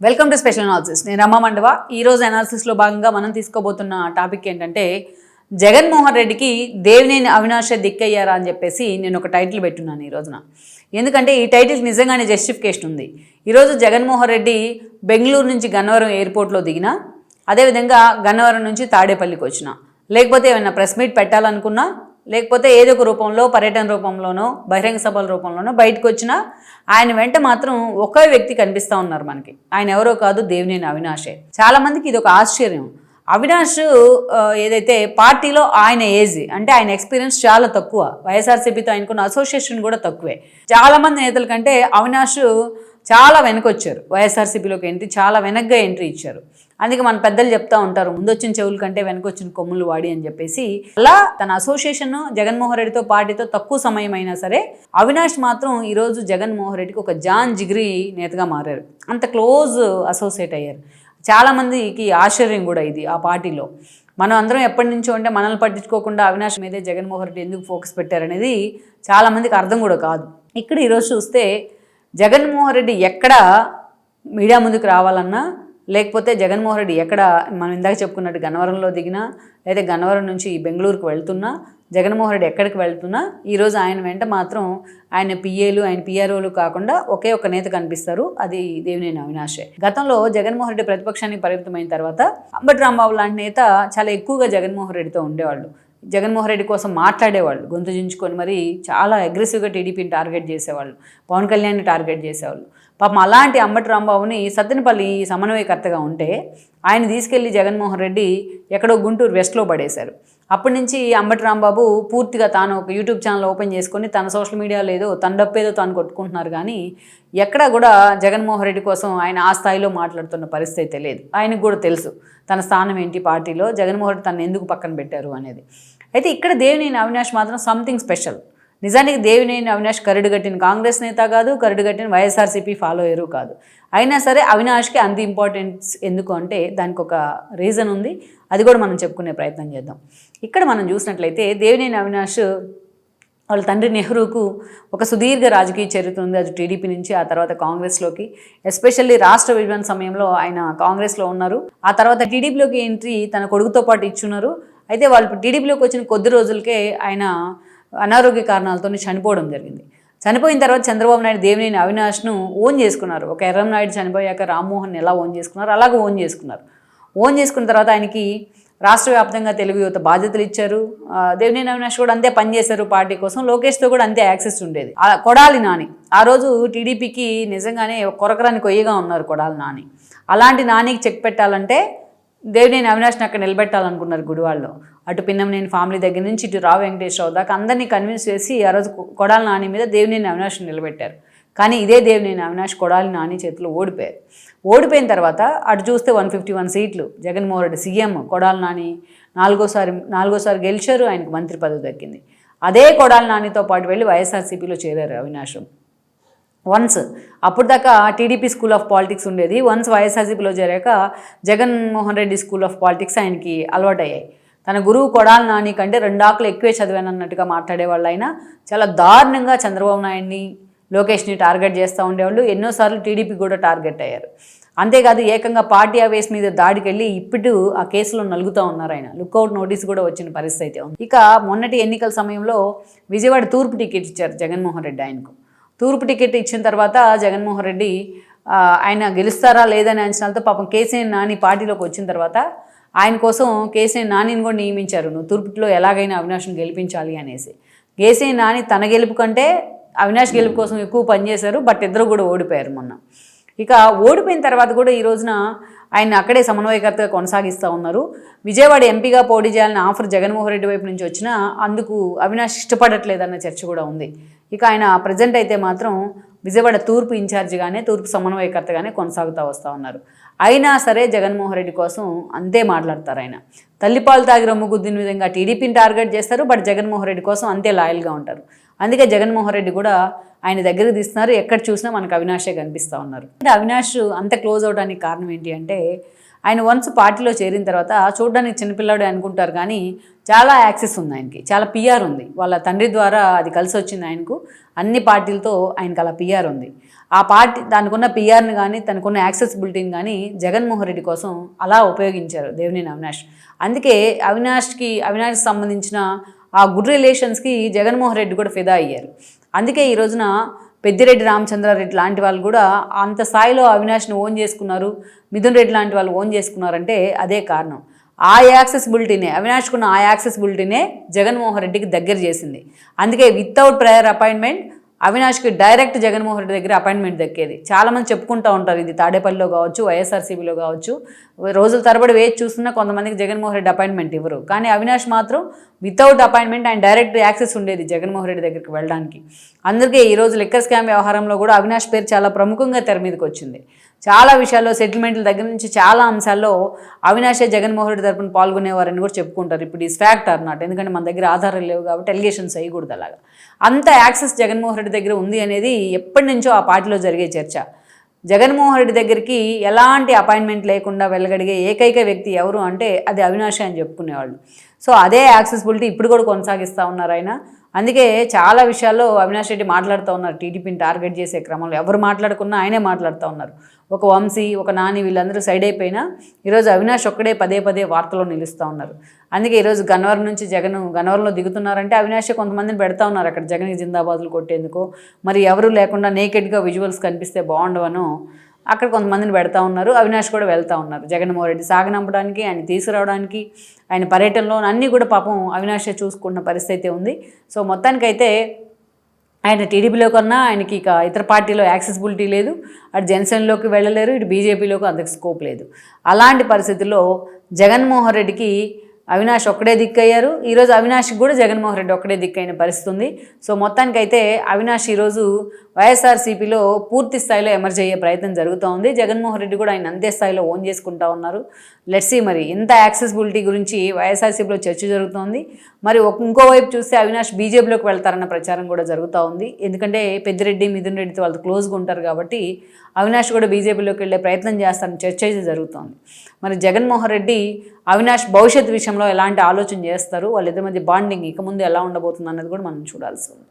Welcome to special analysis నేను రమ్మ మండవ. ఈరోజు అనాలిసిస్లో భాగంగా మనం తీసుకోబోతున్న టాపిక్ ఏంటంటే జగన్మోహన్ రెడ్డికి దేవినేని అవినాష్ దిక్కయ్యారా అని చెప్పేసి నేను ఒక టైటిల్ పెట్టున్నాను ఈ రోజున. ఎందుకంటే ఈ టైటిల్ నిజంగానే జస్టిఫికేషన్ ఉంది. ఈరోజు జగన్మోహన్ రెడ్డి బెంగళూరు నుంచి గన్నవరం ఎయిర్పోర్ట్లో దిగినా అదేవిధంగా గన్నవరం నుంచి తాడేపల్లికి వచ్చిన. లేకపోతే ఏమైనా ప్రెస్ మీట్ పెట్టాలనుకున్నా లేకపోతే ఏదో ఒక రూపంలో పర్యటన రూపంలోనో బహిరంగ సభల రూపంలోనో బయటకు వచ్చినా ఆయన వెంట మాత్రం ఒకే వ్యక్తి కనిపిస్తూ ఉన్నారు మనకి. ఆయన ఎవరో కాదు దేవినేని అవినాషే. చాలామందికి ఇది ఒక ఆశ్చర్యం. అవినాష్ ఏదైతే పార్టీలో ఆయన ఏజ్ అంటే ఆయన ఎక్స్పీరియన్స్ చాలా తక్కువ. వైఎస్ఆర్సీపీతో ఆయనకున్న అసోసియేషన్ కూడా తక్కువే. చాలా మంది నేతల కంటే అవినాష్ చాలా వెనకొచ్చారు. వైఎస్ఆర్సీపీలోకి ఎంట్రీ చాలా వెనక్గా ఎంట్రీ ఇచ్చారు. అందుకే మన పెద్దలు చెప్తా ఉంటారు ముందొచ్చిన చెవుల కంటే వెనకొచ్చిన కొమ్ములు వాడి అని చెప్పేసి. అలా తన అసోసియేషన్ జగన్మోహన్ రెడ్డితో పార్టీతో తక్కువ సమయం అయినా సరే అవినాష్ మాత్రం ఈరోజు జగన్మోహన్ రెడ్డికి ఒక జాన్ జిగ్రీ నేతగా మారారు. అంత క్లోజ్ అసోసియేట్ అయ్యారు. చాలామందికి ఆశ్చర్యం కూడా ఇది ఆ పార్టీలో. మనం అందరం ఎప్పటి నుంచో అంటే మనల్ని పట్టించుకోకుండా అవినాష్ మీదే జగన్మోహన్ రెడ్డి ఎందుకు ఫోకస్ పెట్టారనేది చాలామందికి అర్థం కూడా కాదు. ఇక్కడ ఈరోజు చూస్తే జగన్మోహన్ రెడ్డి ఎక్కడ మీడియా ముందుకు రావాలన్నా లేకపోతే జగన్మోహన్ రెడ్డి ఎక్కడ మనం ఇందాక చెప్పుకున్నట్టు గన్నవరంలో దిగినా లేదా గన్నవరం నుంచి బెంగళూరుకు వెళ్తున్నా జగన్మోహన్ రెడ్డి ఎక్కడికి వెళ్తున్నా ఈరోజు ఆయన వెంట మాత్రం ఆయన పిఏలు ఆయన పిఆర్ఓలు కాకుండా ఒకే ఒక నేత కనిపిస్తారు. అది దేవినేని అవినాషే గతంలో జగన్మోహన్ రెడ్డి ప్రతిపక్షానికి పరిమితమైన తర్వాత అంబటి రాంబాబు లాంటి నేత చాలా ఎక్కువగా జగన్మోహన్ రెడ్డితో ఉండేవాళ్ళు. జగన్మోహన్ రెడ్డి కోసం మాట్లాడేవాళ్ళు గొంతు చించుకొని మరి చాలా అగ్రెసివ్గా టీడీపీని టార్గెట్ చేసేవాళ్ళు పవన్ కళ్యాణ్ని టార్గెట్ చేసేవాళ్ళు. పాపం అలాంటి అంబటి రాంబాబుని సత్తెనపల్లి సమన్వయకర్తగా ఉంటే ఆయన తీసుకెళ్ళి జగన్మోహన్ రెడ్డి ఎక్కడో గుంటూరు వెస్ట్లో పడేశారు. అప్పటి నుంచి అంబటి రాంబాబు పూర్తిగా తాను ఒక యూట్యూబ్ ఛానల్ ఓపెన్ చేసుకొని తన సోషల్ మీడియాలో ఏదో తన డప్పేదో తాను కొట్టుకుంటున్నారు కానీ ఎక్కడా కూడా జగన్మోహన్ రెడ్డి కోసం ఆయన ఆ స్థాయిలో మాట్లాడుతున్న పరిస్థితి తెలియదు లేదు. ఆయనకు కూడా తెలుసు తన స్థానం ఏంటి పార్టీలో జగన్మోహన్ రెడ్డి తను ఎందుకు పక్కన పెట్టారు అనేది. అయితే ఇక్కడ దేవినేని అవినాష్ మాత్రం సంథింగ్ స్పెషల్ నిజానికి దేవినేని అవినాష్ కరడుగట్టిన కాంగ్రెస్ నేత కాదు కరడుగట్టిన వైఎస్ఆర్సీపీ ఫాలోయరు కాదు. అయినా సరే అవినాష్కి అంత ఇంపార్టెన్స్ ఎందుకు అంటే దానికి ఒక రీజన్ ఉంది. అది కూడా మనం చెప్పుకునే ప్రయత్నం చేద్దాం. ఇక్కడ మనం చూసినట్లయితే దేవినేని అవినాష్ వాళ్ళ తండ్రి నెహ్రూకు ఒక సుదీర్ఘ రాజకీయ చరిత్ర ఉంది. అది టీడీపీ నుంచి ఆ తర్వాత కాంగ్రెస్లోకి ఎస్పెషల్లీ రాష్ట్ర విభజన సమయంలో ఆయన కాంగ్రెస్లో ఉన్నారు. ఆ తర్వాత టీడీపీలోకి ఎంట్రీ తన కొడుకుతో పాటు ఇచ్చున్నారు. అయితే వాళ్ళు టీడీపీలోకి వచ్చిన కొద్ది రోజులకే ఆయన అనారోగ్య కారణాలతో చనిపోవడం జరిగింది. చనిపోయిన తర్వాత చంద్రబాబు నాయుడు దేవినేని అవినాష్ను ఓన్ చేసుకున్నారు. ఒక ఎర్రం నాయుడు చనిపోయాక రామ్మోహన్ ఎలా ఓన్ చేసుకున్నారు? అలాగే ఓన్ చేసుకున్నారు. ఓన్ చేసుకున్న తర్వాత ఆయనకి రాష్ట్ర వ్యాప్తంగా తెలుగు యువత బాధ్యతలు ఇచ్చారు. దేవినేని అవినాష్ కూడా అంతే పనిచేశారు పార్టీ కోసం. లోకేష్తో కూడా అంతే యాక్సెస్ ఉండేది. ఆ కొడాలి నాని. ఆ రోజు టీడీపీకి నిజంగానే కొరకరాని కొయ్యగా ఉన్నారు కొడాలి నాని. అలాంటి నానికి చెక్ పెట్టాలంటే దేవినేని అవినాష్ని అక్కడ నిలబెట్టాలనుకున్నారు గుడివాళ్ళు. అటు పిన్నంనేని ఫ్యామిలీ దగ్గర నుంచి ఇటు రావు వెంకటేశ్వరరావు దాకా అందరినీ కన్విన్స్ చేసి ఆ రోజు కొడాలి నాని మీద దేవినేని అవినాష్ని నిలబెట్టారు. కానీ ఇదే దేవినేని అవినాష్ కొడాలి నాని చేతిలో ఓడిపోయారు. ఓడిపోయిన తర్వాత అటు చూస్తే వన్ ఫిఫ్టీ వన్ సీట్లు. జగన్మోహన్ రెడ్డి సీఎం కొడాలి నాని నాలుగోసారి నాలుగోసారి గెలిచారు ఆయనకు మంత్రి పదవి దక్కింది. అదే కొడాలి నానితో పాటు వెళ్ళి వైఎస్ఆర్సీపీలో చేరారు అవినాశం వన్స్. అప్పుడు దాకా టీడీపీ స్కూల్ ఆఫ్ పాలిటిక్స్ ఉండేది. వన్స్ వైఎస్ఆర్సీపీలో చేరాక Jaganmohan Reddy school of politics ఆయనకి అలవాటయ్యాయి. తన గురువు కొడాలి నాని కంటే రెండాకులు ఎక్కువే చదివాను అన్నట్టుగా మాట్లాడేవాళ్ళు ఆయన చాలా దారుణంగా చంద్రబాబు నాయుడిని లోకేష్ని టార్గెట్ చేస్తూ ఉండేవాళ్ళు. ఎన్నోసార్లు టీడీపీ కూడా టార్గెట్ అయ్యారు. అంతేకాదు ఏకంగా పార్టీ ఆవేశ మీద దాడికి వెళ్ళి ఇప్పుడు ఆ కేసులో నలుగుతూ ఉన్నారు ఆయన. లుక్అవుట్ నోటీస్ కూడా వచ్చిన పరిస్థితి అయితే ఉంది. ఇక మొన్నటి ఎన్నికల సమయంలో విజయవాడ తూర్పు టికెట్ ఇచ్చారు జగన్మోహన్ రెడ్డి ఆయనకు. తూర్పు టికెట్ ఇచ్చిన తర్వాత జగన్మోహన్ రెడ్డి ఆయన గెలుస్తారా లేదని అంచనాలతో పాపం కేసీఆర్ నాని పార్టీలోకి వచ్చిన తర్వాత ఆయన కోసం కేసీఆర్ నానిని కూడా నియమించారు. నువ్వు తూర్పులో ఎలాగైనా అవినాష్ని గెలిపించాలి అనేసి. కేసీఆర్ నాని తన గెలుపు కంటే అవినాష్ గెలుపు కోసం ఎక్కువ పనిచేశారు బట్ ఇద్దరు కూడా ఓడిపోయారు మొన్న. ఇక ఓడిపోయిన తర్వాత కూడా ఈ రోజున ఆయన అక్కడే సమన్వయకర్తగా కొనసాగిస్తూ ఉన్నారు. విజయవాడ ఎంపీగా పోటీ చేయాలని ఆఫర్ జగన్మోహన్ రెడ్డి వైపు నుంచి వచ్చినా అందుకు అవినాష్ ఇష్టపడట్లేదన్న చర్చ కూడా ఉంది. ఇక ఆయన ప్రజెంట్ అయితే మాత్రం విజయవాడ తూర్పు ఇన్ఛార్జిగానే తూర్పు సమన్వయకర్తగానే కొనసాగుతూ వస్తూ ఉన్నారు. అయినా సరే జగన్మోహన్ రెడ్డి కోసం అంతే మాట్లాడతారు ఆయన. తల్లిపాలు తాగి రొమ్ము గుద్దిన విధంగా టీడీపీని టార్గెట్ చేస్తారు బట్ జగన్మోహన్ రెడ్డి కోసం అంతే లాయల్గా ఉంటారు. అందుకే జగన్మోహన్ రెడ్డి కూడా ఆయన దగ్గరికి తీస్తున్నారు. ఎక్కడ చూసినా మనకు అవినాషే కనిపిస్తూ ఉన్నారు. అంటే అవినాష్ అంత క్లోజ్ అవడానికి కారణం ఏంటి అంటే ఆయన వన్స్ పార్టీలో చేరిన తర్వాత చూడడానికి చిన్నపిల్లాడు అనుకుంటారు కానీ చాలా యాక్సెస్ ఉంది ఆయనకి. చాలా పిఆర్ ఉంది. వాళ్ళ తండ్రి ద్వారా అది కలిసి వచ్చింది ఆయనకు. అన్ని పార్టీలతో ఆయనకు అలా పిఆర్ ఉంది. ఆ పార్టీ దానికున్న పిఆర్ని కానీ తనకున్న యాక్సెసిబిలిటీని కానీ జగన్మోహన్ రెడ్డి కోసం అలా ఉపయోగించారు దేవినేని అవినాష్. అందుకే అవినాష్కి అవినాష్కి సంబంధించిన ఆ గుడ్ రిలేషన్స్కి జగన్మోహన్ రెడ్డి కూడా ఫిదా అయ్యారు. అందుకే ఈ రోజున పెద్దిరెడ్డి రామచంద్రారెడ్డి లాంటి వాళ్ళు కూడా అంత స్థాయిలో అవినాష్ని ఓన్ చేసుకున్నారు మిథున్ రెడ్డి లాంటి వాళ్ళు ఓన్ చేసుకున్నారంటే అదే కారణం. ఆ యాక్సెసిబిలిటీనే అవినాష్కున్న ఆ యాక్సెసిబిలిటీనే జగన్మోహన్ రెడ్డికి దగ్గర చేసింది. అందుకే వితౌట్ ప్రయర్ అపాయింట్మెంట్ అవినాష్కి డైరెక్ట్ జగన్మోహన్ రెడ్డి దగ్గర అపాయింట్మెంట్ దక్కేది. చాలామంది చెప్పుకుంటూ ఉంటారు ఇది తాడేపల్లిలో కావచ్చు వైఎస్ఆర్సీబీలో కావచ్చు. రోజుల తరబడి వేచి చూస్తున్నా కొంతమందికి జగన్మోహన్ రెడ్డి అపాయింట్మెంట్ ఇవ్వరు. కానీ అవినాష్ మాత్రం వితౌట్ అపాయింట్మెంట్ ఆయన డైరెక్ట్ యాక్సెస్ ఉండేది జగన్మోహన్ రెడ్డి దగ్గరికి వెళ్ళడానికి. అందుకే ఈరోజు లిక్కర్ స్కామ్ వ్యవహారంలో కూడా అవినాష్ పేరు చాలా ప్రముఖంగా తెర మీదకి వచ్చింది. చాలా విషయాల్లో సెటిల్మెంట్ల దగ్గర నుంచి చాలా అంశాల్లో అవినాషే జగన్మోహన్ రెడ్డి తరపున పాల్గొనేవారని కూడా చెప్పుకుంటారు. ఇప్పుడు ఈజ్ ఫ్యాక్ట్ ఆర్ నాట్. ఎందుకంటే మన దగ్గర ఆధారాలు లేవు కాబట్టి ఎలిగేషన్స్ అయ్యకూడదు అలాగా. అంత యాక్సెస్ జగన్మోహన్ రెడ్డి దగ్గర ఉంది అనేది ఎప్పటి నుంచో ఆ పార్టీలో జరిగే చర్చ. జగన్మోహన్ రెడ్డి దగ్గరికి ఎలాంటి అపాయింట్మెంట్ లేకుండా వెళ్ళగడిగే ఏకైక వ్యక్తి ఎవరు అంటే అది అవినాష్ అని చెప్పుకునేవాళ్ళు. సో అదే యాక్సెసిబిలిటీ ఇప్పుడు కూడా కొనసాగిస్తూ ఉన్నారు ఆయన. అందుకే చాలా విషయాల్లో అవినాష్ రెడ్డి మాట్లాడుతూ ఉన్నారు. టీడీపీని టార్గెట్ చేసే క్రమంలో ఎవరు మాట్లాడుకున్నా ఆయనే మాట్లాడుతూ ఉన్నారు. ఒక వంశీ ఒక నాని వీళ్ళందరూ సైడ్ అయిపోయినా ఈరోజు అవినాష్ ఒక్కడే పదే పదే వార్తలో నిలుస్తూ ఉన్నారు. అందుకే ఈరోజు గన్నవరం నుంచి జగన్ గన్నవరంలో దిగుతున్నారంటే అవినాష్ కొంతమందిని పెడతా ఉన్నారు. అక్కడ జగన్ జిందాబాదులు కొట్టేందుకు. మరి ఎవరు లేకుండా నేకెడ్గా విజువల్స్ కనిపిస్తే బాగుండవను అక్కడ కొంతమందిని పెడతా ఉన్నారు. అవినాష్ కూడా వెళ్తూ ఉన్నారు. జగన్మోహన్ రెడ్డి సాగనంపడానికి ఆయన తీసుకురావడానికి ఆయన పర్యటనలో అన్నీ కూడా పాపం అవినాష్ చూసుకున్న పరిస్థితి ఉంది. సో మొత్తానికైతే ఆయన టీడీపీలో కన్నా ఆయనకి ఇక ఇతర పార్టీలో యాక్సెసిబిలిటీ లేదు. అటు జనసేనలోకి వెళ్ళలేరు ఇటు బీజేపీలోకి అంతకు స్కోప్ లేదు. అలాంటి పరిస్థితుల్లో జగన్మోహన్ రెడ్డికి అవినాష్ ఒక్కడే దిక్కయ్యారు. ఈరోజు అవినాష్కి కూడా జగన్మోహన్ రెడ్డి ఒక్కడే దిక్కైన పరిస్థితి ఉంది సో మొత్తానికైతే అవినాష్ ఈరోజు వైఎస్ఆర్సీపీలో పూర్తి స్థాయిలో ఎమర్జ్ అయ్యే ప్రయత్నం జరుగుతూ ఉంది. జగన్మోహన్ రెడ్డి కూడా ఆయన అంతే స్థాయిలో ఓన్ చేసుకుంటా ఉన్నారు. లెట్సీ మరి ఇంత యాక్సెసిబిలిటీ గురించి వైఎస్ఆర్సీపీలో చర్చ జరుగుతోంది. మరి ఇంకోవైపు చూస్తే అవినాష్ బీజేపీలోకి వెళ్తారన్న ప్రచారం కూడా జరుగుతూ ఉంది. ఎందుకంటే పెద్దిరెడ్డి మిథున్ రెడ్డితో వాళ్ళు క్లోజ్గా ఉంటారు కాబట్టి అవినాష్ కూడా బీజేపీలోకి వెళ్ళే ప్రయత్నం చేస్తారని చర్చ అయితే జరుగుతోంది. మరి జగన్మోహన్ రెడ్డి అవినాష్ భవిష్యత్ విషయంలో ఎలాంటి ఆలోచన చేస్తారు? వాళ్ళిద్దరి మధ్య బాండింగ్ ఇక ముందు ఎలా ఉండబోతుంది అన్నది కూడా మనం చూడాల్సి ఉంది.